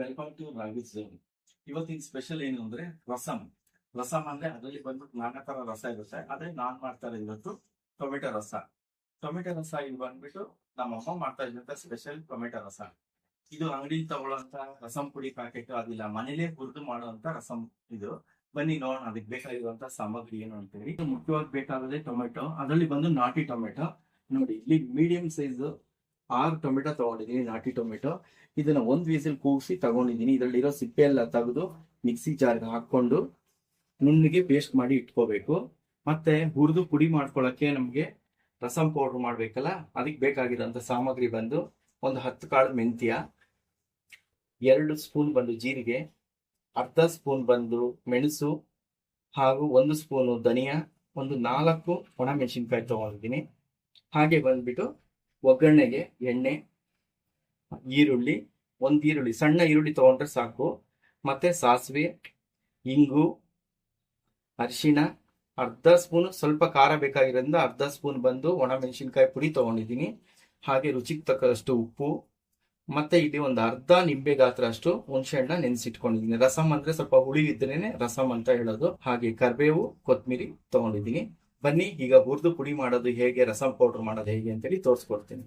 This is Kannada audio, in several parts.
ವೆಲ್ಕಮ್ ಟು ರಾಗಿಸ್ ಇವತ್ತಿನ ಸ್ಪೆಷಲ್ ಏನು ಅಂದ್ರೆ ರಸಂ. ರಸಂ ಅಂದ್ರೆ ಅದರಲ್ಲಿ ಬಂದ್ಬಿಟ್ಟು ನಾನಾ ತರ ರಸ ಇರುತ್ತೆ. ಅದೇ ನಾನ್ ಮಾಡ್ತಾ ಇರೋ ಇವತ್ತು ಟೊಮೆಟೊ ರಸ. ಟೊಮೆಟೊ ರಸ ಇಲ್ಲಿ ಬಂದ್ಬಿಟ್ಟು ನಮ್ಮ ಅಮ್ಮ ಮಾಡ್ತಾ ಇದ್ದಂತ ಸ್ಪೆಷಲ್ ಟೊಮೆಟೊ ರಸ. ಇದು ಅಂಗಡಿ ತಗೊಳ್ಳೋಂತ ರಸಂ ಪುಡಿ ಪ್ಯಾಕೆಟ್ ಅದಿಲ್ಲ ಮನೇಲೆ ಹುರಿದು ಮಾಡುವಂತ ರಸಂ ಇದು. ಬನ್ನಿ ನೋಡೋಣ ಅದಕ್ಕೆ ಬೇಕಾಗಿರುವಂತ ಸಾಮಗ್ರಿ ಏನು ಅಂತೇಳಿ ಮುಖ್ಯವಾಗಿ ಬೇಕಾಗದೆ ಟೊಮೆಟೊ. ಅದರಲ್ಲಿ ಬಂದು ನಾಟಿ ಟೊಮೆಟೊ. ನೋಡಿ, ಇಲ್ಲಿ ಮೀಡಿಯಂ ಸೈಜ್ ಆರು ಟೊಮೆಟೊ ತಗೊಂಡಿದ್ದೀನಿ, ನಾಟಿ ಟೊಮೆಟೊ. ಇದನ್ನ ಒಂದು ವೀಸಲ್ ಕೂಗಿಸಿ ತಗೊಂಡಿದ್ದೀನಿ. ಇದರಲ್ಲಿರೋ ಸಿಪ್ಪೆ ಎಲ್ಲ ತೆಗೆದು ಮಿಕ್ಸಿ ಜಾರ್ಗೆ ಹಾಕೊಂಡು ನುಣ್ಣಗೆ ಪೇಸ್ಟ್ ಮಾಡಿ ಇಟ್ಕೋಬೇಕು. ಮತ್ತೆ ಹುರಿದು ಪುಡಿ ಮಾಡ್ಕೊಳಕ್ಕೆ ನಮಗೆ ರಸಂ ಪೌಡ್ರ್ ಮಾಡ್ಬೇಕಲ್ಲ, ಅದಕ್ಕೆ ಬೇಕಾಗಿರೋಂಥ ಸಾಮಗ್ರಿ ಬಂದು ಒಂದು ಹತ್ತು ಕಾಳು ಮೆಂತ್ಯ, ಎರಡು ಸ್ಪೂನ್ ಬಂದು ಜೀರಿಗೆ, ಅರ್ಧ ಸ್ಪೂನ್ ಬಂದು ಮೆಣಸು, ಹಾಗೂ ಒಂದು ಸ್ಪೂನು ಧನಿಯಾ, ಒಂದು ನಾಲ್ಕು ಒಣ ಮೆಣಸಿನ್ಕಾಯಿ ತಗೊಂಡಿದ್ದೀನಿ. ಹಾಗೆ ಬಂದ್ಬಿಟ್ಟು ಒಗ್ಗರಣೆಗೆ ಎಣ್ಣೆ, ಈರುಳ್ಳಿ, ಒಂದು ಈರುಳ್ಳಿ, ಸಣ್ಣ ಈರುಳ್ಳಿ ತೊಗೊಂಡ್ರೆ ಸಾಕು. ಮತ್ತೆ ಸಾಸಿವೆ, ಇಂಗು, ಅರಿಶಿಣ, ಅರ್ಧ ಸ್ಪೂನ್ ಸ್ವಲ್ಪ ಖಾರ ಬೇಕಾಗಿರೋದ್ರಿಂದ ಅರ್ಧ ಸ್ಪೂನ್ ಬಂದು ಒಣ ಮೆಣಸಿನ್ಕಾಯಿ ಪುಡಿ ತೊಗೊಂಡಿದ್ದೀನಿ. ಹಾಗೆ ರುಚಿಗೆ ತಕ್ಕಷ್ಟು ಉಪ್ಪು, ಮತ್ತೆ ಇಲ್ಲಿ ಒಂದು ಅರ್ಧ ನಿಂಬೆ ಗಾತ್ರ ಅಷ್ಟು ಹುಣಸೆಹಣ್ಣ ನೆನೆಸಿಟ್ಕೊಂಡಿದ್ದೀನಿ. ರಸಂ ಅಂದರೆ ಸ್ವಲ್ಪ ಹುಳಿ ಇದ್ರೇನೆ ರಸಂ ಅಂತ ಹೇಳೋದು. ಹಾಗೆ ಕರಿಬೇವು ಕೊತ್ತಂಬರಿ ತಗೊಂಡಿದ್ದೀನಿ. ಬನ್ನಿ, ಈಗ ಹುರಿದು ಪುಡಿ ಮಾಡೋದು ಹೇಗೆ, ರಸಂ ಪೌಡರ್ ಮಾಡೋದು ಹೇಗೆ ಅಂತೇಳಿ ತೋರಿಸ್ಕೊಡ್ತೀನಿ.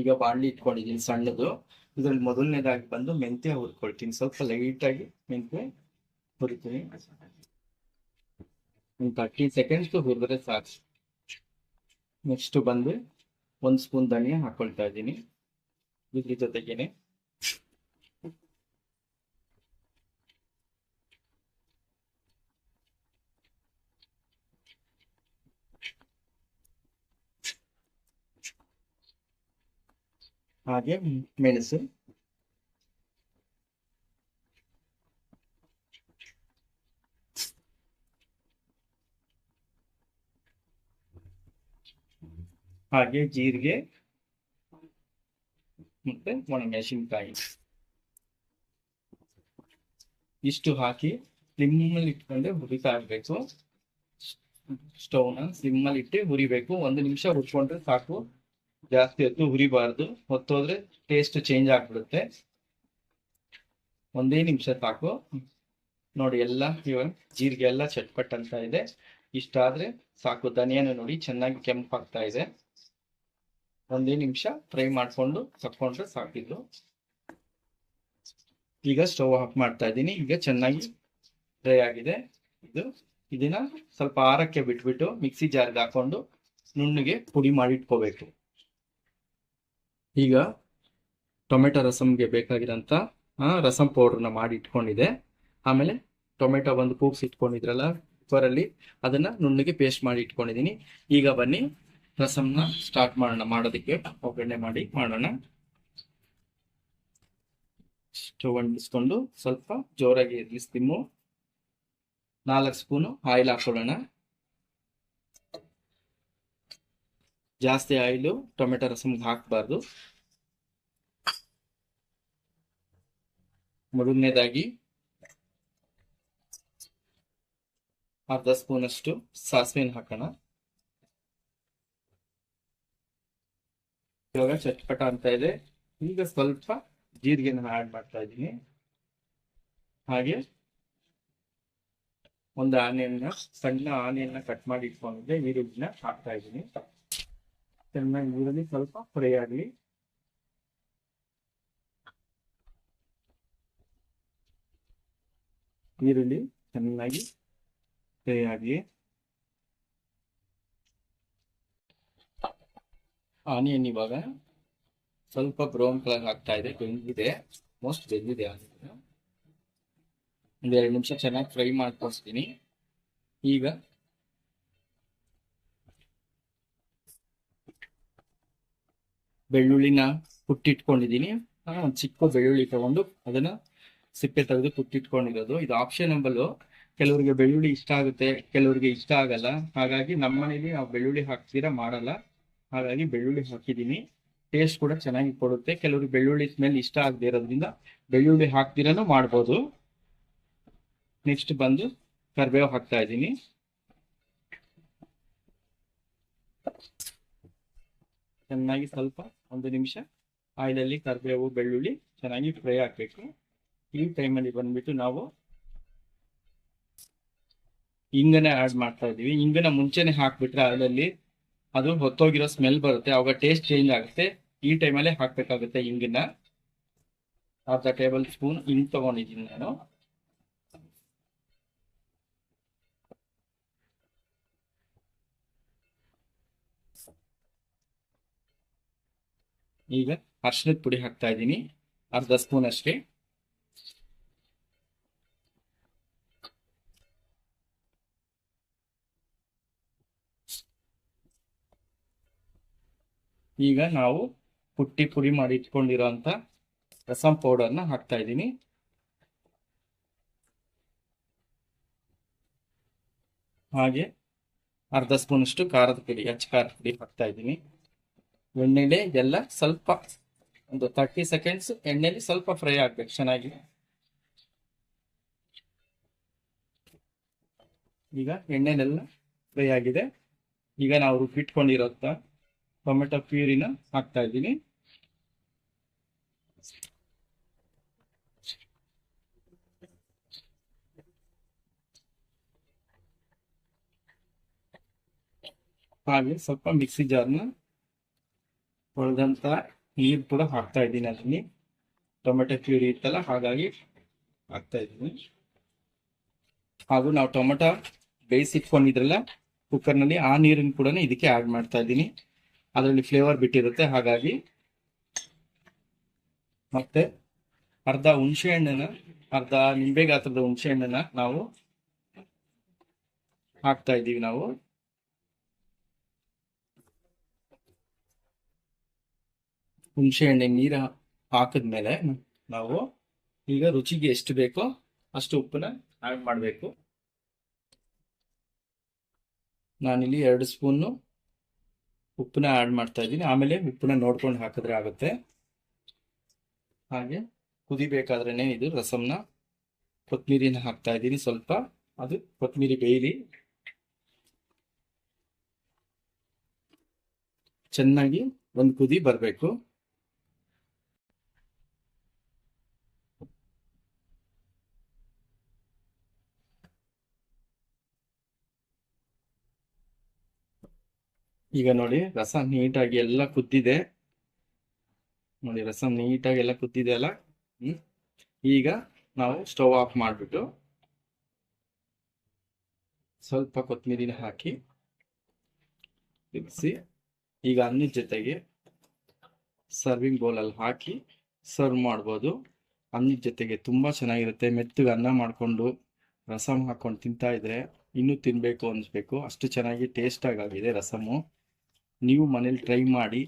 ಈಗ ಬಾಣಲಿ ಇಟ್ಕೊಂಡಿದ್ದೀನಿ ಸಣ್ಣದು. ಇದ್ರಲ್ಲಿ ಮೊದಲನೇದಾಗಿ ಬಂದು ಮೆಂತ್ಯ ಹುರ್ಕೊಳ್ತೀನಿ. ಸ್ವಲ್ಪ ಲೈಟಾಗಿ ಮೆಂತ್ಯ ಹುರಿತೀನಿ. ಒಂದು ತರ್ಟಿ ಸೆಕೆಂಡ್ಸ್ ಹುರಿದ್ರೆ ಸಾಕು. ನೆಕ್ಸ್ಟ್ ಬಂದು ಒಂದು ಸ್ಪೂನ್ ಧನಿಯಾ ಹಾಕೊಳ್ತಾ ಇದ್ದೀನಿ. ಇದ್ರ ಜೊತೆಗೇನೆ ಹಾಗೆ ಮೆಣಸು ಹಾಗೆ ಜೀರಿಗೆ ಮತ್ತೆ ಒಣಮೆಣಸಿನ್ಕಾಯಿ ಇಷ್ಟು ಹಾಕಿ ಸ್ಲಿಮ್ಮಲ್ಲಿ ಇಟ್ಕೊಂಡೆ ಹುರಿತಾ ಇರ್ಬೇಕು ಸ್ಟವ್ನ ಸ್ಲಿಮ್ಮಲ್ಲಿ ಇಟ್ಟು ಹುರಿಬೇಕು ಒಂದು ನಿಮಿಷ ಹುರ್ಕೊಂಡ್ರೆ ಸಾಕು ಜಾಸ್ತಿ ಹೊತ್ತು ಹುರಿಬಾರ್ದು. ಹೊತ್ತೋದ್ರೆ ಟೇಸ್ಟ್ ಚೇಂಜ್ ಆಗ್ಬಿಡುತ್ತೆ. ಒಂದೇ ನಿಮಿಷ ಸಾಕು. ನೋಡಿ, ಎಲ್ಲ ಇವಾಗ ಜೀರಿಗೆ ಎಲ್ಲ ಚಟ್ಪಟ್ ಅಂತ ಇದೆ. ಇಷ್ಟಾದ್ರೆ ಸಾಕು. ಧನಿಯಾನು ನೋಡಿ, ಚೆನ್ನಾಗಿ ಕೆಂಪಾಗ್ತಾ ಇದೆ. ಒಂದೇ ನಿಮಿಷ ಫ್ರೈ ಮಾಡ್ಕೊಂಡು ತಕೊಂಡ್ರೆ ಸಾಕಿದ್ದು. ಈಗ ಸ್ಟವ್ ಆಫ್ ಮಾಡ್ತಾ ಇದ್ದೀನಿ. ಈಗ ಚೆನ್ನಾಗಿ ಫ್ರೈ ಆಗಿದೆ. ಇದು ಇದನ್ನ ಸ್ವಲ್ಪ ಆರಕ್ಕೆ ಬಿಟ್ಬಿಟ್ಟು ಮಿಕ್ಸಿ ಜಾರ್ಗೆ ಹಾಕೊಂಡು ನುಣ್ಣಗೆ ಪುಡಿ ಮಾಡಿ ಇಟ್ಕೋಬೇಕು. ಈಗ ಟೊಮೆಟೊ ರಸಮ್ಗೆ ಬೇಕಾಗಿರೋಂಥ ರಸಂ ಪೌಡ್ರನ್ನ ಮಾಡಿ ಇಟ್ಕೊಂಡಿದೆ. ಆಮೇಲೆ ಟೊಮೆಟೊ ಒಂದು ಕೂಗ್ಸಿ ಇಟ್ಕೊಂಡಿದ್ರಲ್ಲ ಕುಕ್ಕರಲ್ಲಿ ಅದನ್ನು ನುಣ್ಣಗೆ ಪೇಸ್ಟ್ ಮಾಡಿ ಇಟ್ಕೊಂಡಿದ್ದೀನಿ ಈಗ ಬನ್ನಿ ರಸಮ್ನ ಸ್ಟಾರ್ಟ್ ಮಾಡೋಣ, ಮಾಡೋದಕ್ಕೆ ಒಗ್ಗರಣೆ ಮಾಡಿ ಮಾಡೋಣ. ಸ್ಟವ್ ಅಂಟಿಸ್ಕೊಂಡು ಸ್ವಲ್ಪ ಜೋರಾಗಿ ಇರಲಿ ಸ್ಟಿಮ್ಮು. ನಾಲ್ಕು ಸ್ಪೂನು ಆಯಿಲ್ ಹಾಕೊಳ್ಳೋಣ. ಜಾಸ್ತಿ ಆಯಿಲು, ಟೊಮೆಟೊ ರಸಮ್ಗೆ ಹಾಕಬಾರ್ದು. ಮೊದಲನೇದಾಗಿ ಅರ್ಧ ಸ್ಪೂನ್ ಅಷ್ಟು ಸಾಸಿವೆನ ಹಾಕೋಣ. ಇವಾಗ ಚಟ್ಪಟ ಅಂತ ಇದೆ. ಈಗ ಸ್ವಲ್ಪ ಜೀರಿಗೆನ ಆ್ಯಡ್ ಮಾಡ್ತಾ ಇದ್ದೀನಿ. ಹಾಗೆ ಒಂದು ಆನಿಯನ್ನ, ಸಣ್ಣ ಆನಿಯನ್ನ ಕಟ್ ಮಾಡಿ ಇಟ್ಕೊಂಡಿದ್ದೆ, ಈರುಳ್ಳಿನ ಹಾಕ್ತಾ ಇದ್ದೀನಿ. ಚೆನ್ನಾಗಿ ನೀರಲ್ಲಿ ಸ್ವಲ್ಪ ಫ್ರೈ ಆಗಲಿ ಈರುಳ್ಳಿ ಚೆನ್ನಾಗಿ ಫ್ರೈ ಆಗಲಿ ಆನಿಯನ್ ಇವಾಗ ಸ್ವಲ್ಪ ಬ್ರೌನ್ ಕಲರ್ ಆಗ್ತಾ ಇದೆ, ಬೆಂದಿದೆ ಮೋಸ್ಟ್ ಬೆಂದಿದೆ ಆನಿಯನ್. ಒಂದೆರಡು ನಿಮಿಷ ಚೆನ್ನಾಗಿ ಫ್ರೈ ಮಾಡ್ಕೊಳ್ತೀನಿ. ಈಗ ಬೆಳ್ಳುಳ್ಳಿನ ಕುಟ್ಟಿಟ್ಕೊಂಡಿದ್ದೀನಿ ಒಂದು ಚಿಕ್ಕ ಬೆಳ್ಳುಳ್ಳಿ ತಗೊಂಡು ಅದನ್ನ ಸಿಪ್ಪೆ ತೆಗೆದು ಕುಟ್ಟಿಟ್ಕೊಂಡಿರೋದು ಇದು ಆಪ್ಷನಬಲ್ ಕೆಲವರಿಗೆ ಬೆಳ್ಳುಳ್ಳಿ ಇಷ್ಟ ಆಗುತ್ತೆ, ಕೆಲವರಿಗೆ ಇಷ್ಟ ಆಗಲ್ಲ. ಹಾಗಾಗಿ ನಮ್ಮ ಮನೇಲಿ ನಾವು ಬೆಳ್ಳುಳ್ಳಿ ಹಾಕ್ತೀರಾ ಮಾಡಲ್ಲ. ಹಾಗಾಗಿ ಬೆಳ್ಳುಳ್ಳಿ ಹಾಕಿದ್ದೀನಿ. ಟೇಸ್ಟ್ ಕೂಡ ಚೆನ್ನಾಗಿ ಕೊಡುತ್ತೆ. ಕೆಲವರಿಗೆ ಬೆಳ್ಳುಳ್ಳಿ ಸ್ಮೆಲ್ ಇಷ್ಟ ಆಗದೆ ಇರೋದ್ರಿಂದ ಬೆಳ್ಳುಳ್ಳಿ ಹಾಕ್ದಿರನು ಮಾಡ್ಬೋದು. ನೆಕ್ಸ್ಟ್ ಬಂದು ಕರಿಬೇವು ಹಾಕ್ತಾ ಇದ್ದೀನಿ. ಚೆನ್ನಾಗಿ ಸ್ವಲ್ಪ ಒಂದು ನಿಮಿಷ. ಆಯಿಲಲ್ಲಿ ಕರಿಬೇವು, ಬೆಳ್ಳುಳ್ಳಿ ಚೆನ್ನಾಗಿ ಫ್ರೈ ಆಗಬೇಕು. ಈ ಟೈಮಲ್ಲಿ ಬಂದ್ಬಿಟ್ಟು ನಾವು ಹಿಂಗನೆ ಆ್ಯಡ್ ಮಾಡ್ತಾ ಇದ್ದೀವಿ. ಇಂಗನ ಮುಂಚೆನೆ ಹಾಕ್ಬಿಟ್ರೆ ಆಯಿಲಲ್ಲಿ ಅದು ಹೊತ್ತೋಗಿರೋ ಸ್ಮೆಲ್ ಬರುತ್ತೆ. ಅವಾಗ ಟೇಸ್ಟ್ ಚೇಂಜ್ ಆಗುತ್ತೆ. ಈ ಟೈಮಲ್ಲೇ ಹಾಕ್ಬೇಕಾಗುತ್ತೆ ಇಂಗನ್ನ. ಅರ್ಧ ಟೇಬಲ್ ಸ್ಪೂನ್ ಇಂಗ್ ತೊಗೊಂಡಿದ್ದೀನಿ ನಾನು. ಈಗ ಅರ್ಶಿನದ ಪುಡಿ ಹಾಕ್ತಾ ಇದ್ದೀನಿ. ಅರ್ಧ ಸ್ಪೂನ್ ಅಷ್ಟೇ. ಈಗ ನಾವು ಪುಟ್ಟಿ ಪುಡಿ ಮಾಡಿ ಇಟ್ಕೊಂಡಿರೋಂಥ ರಸಂ ಪೌಡರ್ನ ಹಾಕ್ತಾ ಇದ್ದೀನಿ. ಹಾಗೆ ಅರ್ಧ ಸ್ಪೂನ್ ಅಷ್ಟು ಖಾರದ ಪುಡಿ, ಅಚ್ಚ ಖಾರದ ಪುಡಿ ಹಾಕ್ತಾ ಇದ್ದೀನಿ. ಎಣ್ಣೆಲೆ ಎಲ್ಲ ಸ್ವಲ್ಪ ಒಂದು ತರ್ಟಿ ಸೆಕೆಂಡ್ಸ್ ಎಣ್ಣೆಲಿ ಸ್ವಲ್ಪ ಫ್ರೈ ಆಗ್ಬೇಕು ಚೆನ್ನಾಗಿ. ಈಗ ಎಣ್ಣೆಲೆಲ್ಲ ಫ್ರೈ ಆಗಿದೆ. ಈಗ ನಾವು ರುಬ್ಬಿಟ್ಕೊಂಡಿರೋತ್ತ ಟೊಮೆಟೊ ಪ್ಯೂರಿನ ಹಾಕ್ತಾ ಇದ್ದೀನಿ. ಹಾಗೆ ಸ್ವಲ್ಪ ಮಿಕ್ಸಿ ಜಾರ್ನ ಹೊಳೆದಂತ ನೀರು ಕೂಡ ಹಾಕ್ತಾ ಇದ್ದೀನಿ ಅದರಲ್ಲಿ. ಟೊಮೆಟೊ ಪ್ಯೂರಿ ಇತ್ತಲ್ಲ, ಹಾಗಾಗಿ ಹಾಕ್ತಾ ಇದ್ದೀನಿ. ಹಾಗೂ ನಾವು ಟೊಮೆಟೊ ಬೇಯಿಸಿಟ್ಕೊಂಡಿದ್ರಲ್ಲ ಕುಕ್ಕರ್ನಲ್ಲಿ ಆ ನೀರನ್ನು ಕೂಡ ಇದಕ್ಕೆ ಆಡ್ ಮಾಡ್ತಾ ಇದ್ದೀನಿ. ಅದರಲ್ಲಿ ಫ್ಲೇವರ್ ಬಿಟ್ಟಿರುತ್ತೆ, ಹಾಗಾಗಿ ಮತ್ತೆ ಅರ್ಧ ಹುಣಸೆ ಹಣ್ಣನ್ನ, ಅರ್ಧ ನಿಂಬೆ ಗಾತ್ರದ ಹುಣಸೆ ಹಣ್ಣನ್ನ ನಾವು ಹಾಕ್ತಾ ಇದ್ದೀವಿ ನಾವು. ಹುಣಸೆ ನೀರ ನೀರು ಹಾಕಿದ್ಮೇಲೆ ನಾವು ಈಗ ರುಚಿಗೆ ಎಷ್ಟು ಬೇಕೋ ಅಷ್ಟು ಉಪ್ಪನ್ನ ಆ್ಯಡ್ ಮಾಡಬೇಕು. ನಾನಿಲ್ಲಿ ಎರಡು ಸ್ಪೂನು ಉಪ್ಪನ್ನ ಆ್ಯಡ್ ಮಾಡ್ತಾ ಇದ್ದೀನಿ. ಆಮೇಲೆ ಉಪ್ಪನ್ನ ನೋಡ್ಕೊಂಡು ಹಾಕಿದ್ರೆ ಆಗುತ್ತೆ. ಹಾಗೆ ಕುದಿಬೇಕಾದ್ರೇ ಇದು ರಸಮ್ನ ಕೊತ್ತಂಬರಿನ ಹಾಕ್ತಾ ಇದ್ದೀನಿ. ಸ್ವಲ್ಪ ಅದು ಕೊತ್ತಂಬರಿ ಬೇಯಲಿ. ಚೆನ್ನಾಗಿ ಒಂದು ಕುದಿ ಬರಬೇಕು. ಈಗ ನೋಡಿ ರಸ ನೀಟಾಗಿ ಎಲ್ಲ ಕುದ್ದಿದೆ. ನೋಡಿ ರಸ ನೀಟಾಗಿ ಎಲ್ಲ ಕುದ್ದಿದೆ ಅಲ್ಲ? ಈಗ ನಾವು ಸ್ಟವ್ ಆಫ್ ಮಾಡಿಬಿಟ್ಟು ಸ್ವಲ್ಪ ಕೊತ್ತಂಬರಿನ ಹಾಕಿ ತಿರ್ಗಿಸಿ ಈಗ ಅನ್ನದ ಜೊತೆಗೆ ಸರ್ವಿಂಗ್ ಬೌಲಲ್ಲಿ ಹಾಕಿ ಸರ್ವ್ ಮಾಡ್ಬೋದು. ಅನ್ನದ ಜೊತೆಗೆ ತುಂಬ ಚೆನ್ನಾಗಿರುತ್ತೆ. ಮೆತ್ತಗೆ ಅನ್ನ ಮಾಡಿಕೊಂಡು ರಸಮ್ ಹಾಕೊಂಡು ತಿಂತಾ ಇದ್ರೆ ಇನ್ನೂ ತಿನ್ನಬೇಕು ಅನಿಸ್ಬೇಕು. ಅಷ್ಟು ಚೆನ್ನಾಗಿ ಟೇಸ್ಟಾಗಿ ಆಗಿದೆ ರಸಮು. ನೀವು ಮನೇಲಿ ಟ್ರೈ ಮಾಡಿ,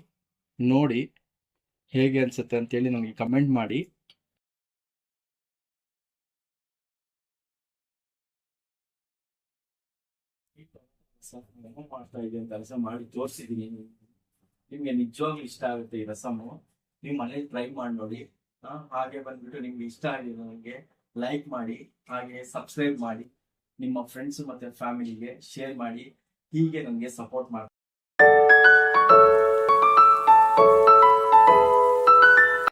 ನೋಡಿ ಹೇಗೆ ಅನ್ಸುತ್ತೆ ಅಂತೇಳಿ ನಮಗೆ ಕಮೆಂಟ್ ಮಾಡಿ. ಮಾಡ್ತಾ ಇದೆ ಅಂತ ರಸ ಮಾಡಿ ತೋರಿಸಿದೀನಿ ನಿಮ್ಗೆ ನಿಜವಾಗ್ಲೂ ಇಷ್ಟ ಆಗುತ್ತೆ ಈ ರಸಮು. ನೀವು ಮನೇಲಿ ಟ್ರೈ ಮಾಡಿ ನೋಡಿ. ಹಾಗೆ ಬಂದ್ಬಿಟ್ಟು ನಿಮ್ಗೆ ಇಷ್ಟ ಆಗಿದೆ ನನಗೆ ಲೈಕ್ ಮಾಡಿ, ಹಾಗೆ ಸಬ್ಸ್ಕ್ರೈಬ್ ಮಾಡಿ. ನಿಮ್ಮ ಫ್ರೆಂಡ್ಸ್ ಮತ್ತೆ ಫ್ಯಾಮಿಲಿಗೆ ಶೇರ್ ಮಾಡಿ. ಹೀಗೆ ನನಗೆ ಸಪೋರ್ಟ್ ಮಾಡ್ತಾ